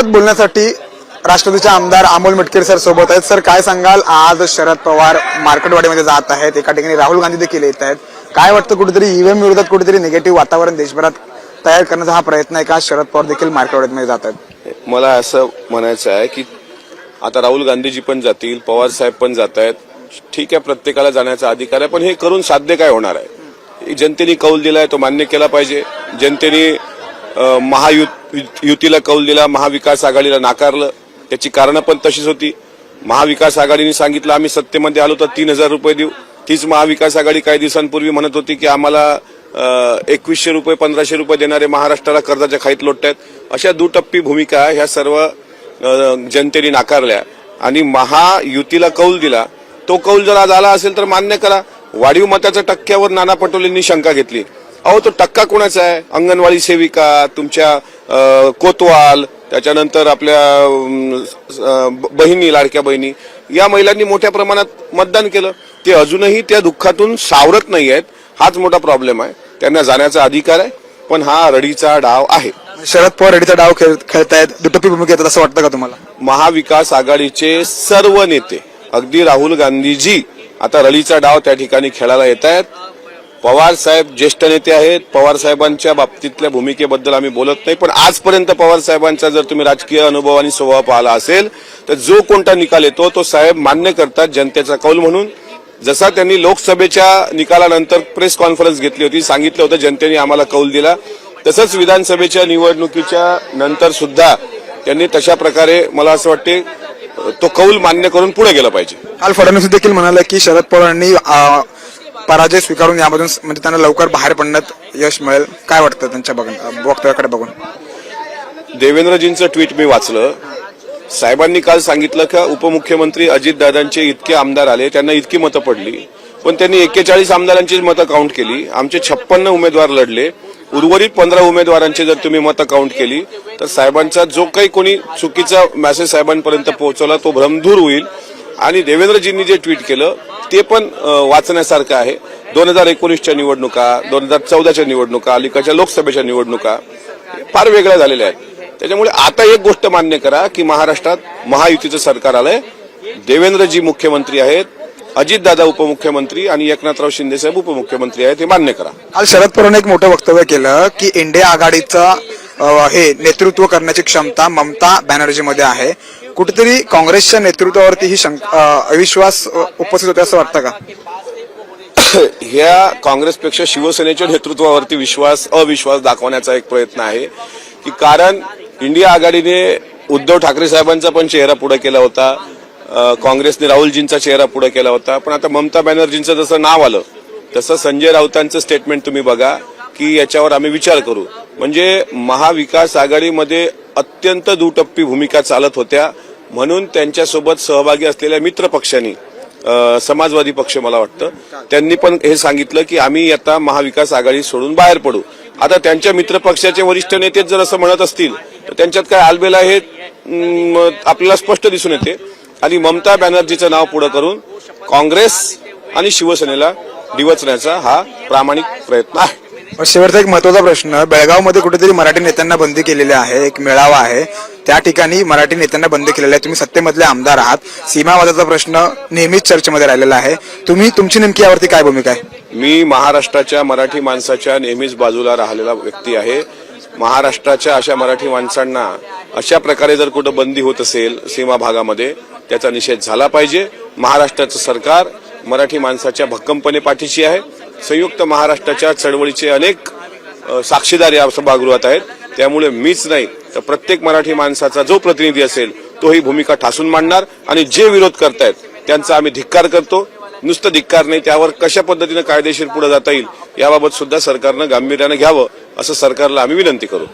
याबाबत बोलण्यासाठी राष्ट्रवादीचे आमदार अमोल मटकेर सर सोबत आहेत. सर काय सांगाल? आज शरद पवार मार्केटवाडीमध्ये जात आहेत. एका ठिकाणी राहुल गांधी देखील येत आहेत. काय वाटतं कुठेतरी ईव्हीएम विरोधात कुठेतरी निगेटिव्ह वातावरण देशभरात तयार करण्याचा हा प्रयत्न आहे का? शरद पवार देखील मार्केटवाडीमध्ये जात आहेत. मला असं म्हणायचं आहे की आता राहुल गांधीजी पण जातील पवार साहेब पण जात आहेत. ठीक आहे प्रत्येकाला जाण्याचा अधिकार आहे पण हे करून साध्य काय होणार आहे? जनतेने कौल दिलाय तो मान्य केला पाहिजे. जनतेने महायुत युतीला कौल दिला महाविकास आघाडीला नाकारलं. त्याची कारणं पण तशीच होती. महाविकास आघाडीने सांगितलं आम्ही सत्तेमध्ये आलो तर तीन हजार रुपये देऊ. तीच महाविकास आघाडी काही दिवसांपूर्वी म्हणत होती की आम्हाला एकवीसशे रुपये पंधराशे रुपये देणारे महाराष्ट्राला कर्जाच्या खाईत लोटतायत अशा दुटप्पी भूमिका ह्या सर्व जनतेने नाकारल्या. आणि महायुतीला कौल दिला. तो कौल जर आज आला असेल तर मान्य करा. वाढीव मताच्या टक्क्यावर नाना पटोलेंनी शंका घेतली. अहो तो टक्का कोणाचा आहे? अंगणवाडी सेविका तुमच्या कोतवाल त्याच्यानंतर आपल्या बहिणी लाडक्या बहिणी या महिलांनी मोठ्या प्रमाणात मतदान केलं. ते अजूनही त्या दुःखातून सावरत नाही आहेत. हाच मोठा प्रॉब्लेम आहे. त्यांना जाण्याचा अधिकार आहे पण हा रडीचा डाव आहे. शरद पवार रेडीचा डाव खेळ खेळतायत दुटप्पी भूमिका येतात असं वाटतं का तुम्हाला? महाविकास आघाडीचे सर्व नेते अगदी राहुल गांधीजी आता रलीचा डाव त्या ठिकाणी खेळायला येत आहेत पवार साहेब ज्येष्ठ नेते आहेत. पवार साहेबांच्या बाबतीतल्या भूमिकेबद्दल आम्ही बोलत नाही पण आजपर्यंत पवार साहेबांचा जर तुम्ही राजकीय अनुभव आणि स्वभाव पाहिला असेल तर जो कोणता निकाल येतो तो साहेब मान्य करतात जनतेचा कौल म्हणून. जसा त्यांनी लोकसभेच्या निकालानंतर प्रेस कॉन्फरन्स घेतली होती सांगितलं होतं जनतेने आम्हाला कौल दिला. तसंच विधानसभेच्या निवडणुकीच्या नंतर सुद्धा त्यांनी तशा प्रकारे मला असं वाटते तो कौल मान्य करून पुढे गेलं पाहिजे. काल फडणवीस देखील म्हणाले की शरद पवारांनी पराजय स्वीकारून यामधून म्हणजे त्यांना लवकर बाहेर पडण्यात यश मिळेल. काय वाटतं त्यांच्या बघून वक्तव्याकडे बघून? देवेंद्रजींचं ट्विट मी वाचलं. साहेबांनी काल सांगितलं का उपमुख्यमंत्री अजितदादांचे इतके आमदार आले त्यांना इतकी मतं पडली. पण त्यांनी एक्केचाळीस आमदारांची मतं काउंट केली. आमचे छप्पन्न उमेदवार लढले. उर्वरित पंधरा उमेदवारांची जर तुम्ही मतं काउंट केली तर साहेबांचा जो काही कोणी चुकीचा मेसेज साहेबांपर्यंत पोहोचवला तो भ्रमधूर होईल. आणि देवेंद्रजींनी जे ट्विट केलं ते पण वाचण्यासारखं आहे. दोन हजार एकोणीसच्या निवडणुका दोन हजार चौदाच्या निवडणुका अलीकडच्या लोकसभेच्या निवडणुका फार वेगळ्या झालेल्या आहेत. त्याच्यामुळे आता एक गोष्ट मान्य करा की महाराष्ट्रात महायुतीचं सरकार आलंय. देवेंद्रजी मुख्यमंत्री आहेत अजितदादा उपमुख्यमंत्री आणि एकनाथराव शिंदे साहेब उपमुख्यमंत्री आहेत हे मान्य करा. काल शरद पवारांनी एक मोठं वक्तव्य केलं की इंडिया आघाडीचा हे नेतृत्व करण्याची क्षमता ममता बॅनर्जीमध्ये आहे. कुठेतरी काँग्रेसच्या नेतृत्वावरती ही अविश्वास उपस्थित होते असं वाटतं का? ह्या काँग्रेसपेक्षा शिवसेनेच्या नेतृत्वावरती विश्वास अविश्वास दाखवण्याचा एक प्रयत्न आहे की कारण इंडिया आघाडीने उद्धव ठाकरे साहेबांचा पण चेहरा पुढे केला होता काँग्रेसने राहुलजींचा चेहरा पुढे केला होता. पण आता ममता बॅनर्जींचं जसं नाव आलं तसं संजय राऊतांचं स्टेटमेंट तुम्ही बघा की याच्यावर आम्ही विचार करू. म्हणजे महाविकास आघाडीमध्ये अत्यंत दुटप्पी भूमिका चालत होत्या. म्हणून त्यांच्यासोबत सहभागी असलेल्या मित्र पक्षांनी समाजवादी पक्ष मला वाटतं त्यांनी पण हे सांगितलं की आम्ही आता महाविकास आघाडी सोडून बाहेर पडू. आता त्यांच्या मित्र पक्षाचे वरिष्ठ नेते जर असं म्हणत असतील तर त्यांच्यात काय आलबेला हे आपल्याला स्पष्ट दिसून येते. आणि ममता बॅनर्जीचं नाव पुढे करून काँग्रेस आणि शिवसेनेला डिवचण्याचा हा प्रामाणिक प्रयत्न आहे. शेवटचा एक महत्त्वाचा प्रश्न बेळगावमध्ये कुठेतरी मराठी नेत्यांना बंदी केलेली आहे एक मेळावा आहे. त्या ठिकाणी मराठी नेत्यांना बंदी केलेला आहे. तुम्ही सत्तेमधले आमदार आहात. सीमावादाचा प्रश्न नेहमीच चर्चेमध्ये राहिलेला आहे. तुम्ही तुमची नेमकी यावरती काय भूमिका आहे? मी महाराष्ट्राच्या मराठी माणसाच्या नेहमीच बाजूला राहिलेला व्यक्ती आहे. महाराष्ट्राच्या अशा मराठी माणसांना अशा प्रकारे जर कुठं बंदी होत असेल सीमा भागामध्ये त्याचा निषेध झाला पाहिजे. महाराष्ट्राचं सरकार मराठी माणसाच्या भक्कमपणे पाठीशी आहे. संयुक्त महाराष्ट्राच्या चळवळीचे अनेक साक्षीदार या सभागृहात आहेत. त्यामुळे मीच नाही तर प्रत्येक मराठी माणसाचा जो प्रतिनिधी असेल तो ही भूमिका ठासून मांडणार आणि जे विरोध करतायत त्यांचा आम्ही धिक्कार करतो. नुसतं धिक्कार नाही त्यावर कशा पद्धतीनं कायदेशीर पुढे जाता येईल याबाबत सुद्धा सरकारनं गांभीर्यानं घ्यावं असं सरकारला आम्ही विनंती करू.